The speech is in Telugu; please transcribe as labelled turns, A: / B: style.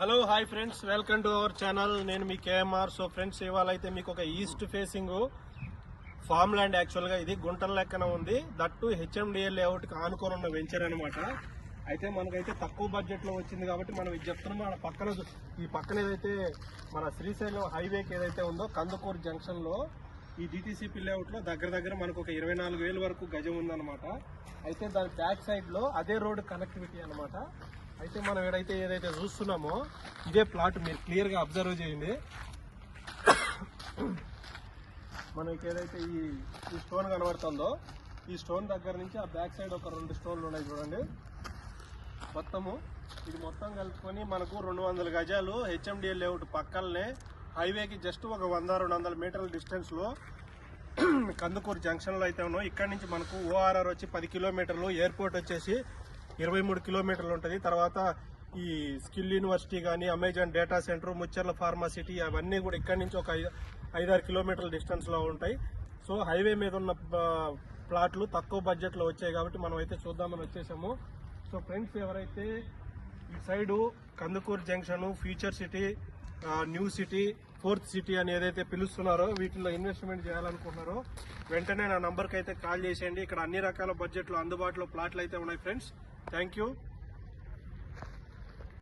A: Hello hi friends welcome to our channel నేను మీ కేఎంఆర్ సో ఫ్రెండ్స్ ఇవాళ అయితే మీకు ఒక ఈస్ట్ ఫేసింగ్ ఫామ్ ల్యాండ్ యాక్చువల్గా ఇది గుంటల లెక్కన ఉంది. దట్టు హెచ్ఎండిఎల్ లేఅవుట్కి ఆనుకొని ఉన్న వెంచర్ అనమాట అయితే మనకైతే తక్కువ బడ్జెట్లో వచ్చింది కాబట్టి మనం ఇది చెప్తున్నాం. మన పక్కన ఈ పక్కన ఏదైతే మన శ్రీశైలం హైవేకి ఏదైతే ఉందో కందుకూరు జంక్షన్లో ఈ డిటీసీపీ లేఅవుట్లో దగ్గర దగ్గర మనకు ఒక ఇరవై నాలుగు వేల వరకు గజం ఉందన్నమాట. అయితే దాని బ్యాక్ సైడ్లో అదే రోడ్డు కనెక్టివిటీ అనమాట అయితే మనం ఏదైతే ఏదైతే చూస్తున్నామో ఇదే ప్లాట్ మీరు క్లియర్గా అబ్జర్వ్ చేయండి. మనకి ఏదైతే ఈ ఈ స్టోన్ కనబడుతుందో ఈ స్టోన్ దగ్గర నుంచి ఆ బ్యాక్ సైడ్ ఒక రెండు స్టోన్లు ఉన్నాయి చూడండి. మొత్తము ఇది మొత్తం కలుపుకొని మనకు రెండు వందల గజాలు హెచ్ఎండిఎల్ లేఅవుట్ పక్కలనే హైవేకి జస్ట్ ఒక వంద రెండు వందల మీటర్ల డిస్టెన్స్లో కందుకూరు జంక్షన్లో అయితే ఉన్నాం. ఇక్కడ నుంచి మనకు ఓఆర్ఆర్ వచ్చి పది కిలోమీటర్లు ఎయిర్పోర్ట్ వచ్చేసి ఇరవై మూడు కిలోమీటర్లు ఉంటుంది. తర్వాత ఈ స్కిల్ యూనివర్సిటీ కానీ Amazon data center Mucherla pharma city అవన్నీ కూడా ఇక్కడి నుంచి ఒక ఐదు ఐదారు కిలోమీటర్ల డిస్టెన్స్లో ఉంటాయి. సో హైవే మీద ఉన్న ప్లాట్లు తక్కువ బడ్జెట్లో వచ్చాయి కాబట్టి మనం అయితే చూద్దామని వచ్చేసాము. సో ఫ్రెండ్స్ ఎవరైతే ఈ side Kandukur junction future city new city fourth city అని ఏదైతే పిలుస్తున్నారో వీటిలో ఇన్వెస్ట్మెంట్ చేయాలనుకుంటున్నారో వెంటనే నా నంబర్కి అయితే కాల్ చేసేయండి. ఇక్కడ అన్ని రకాల బడ్జెట్లో అందుబాటులో ప్లాట్లు అయితే ఉన్నాయి ఫ్రెండ్స్. Thank you.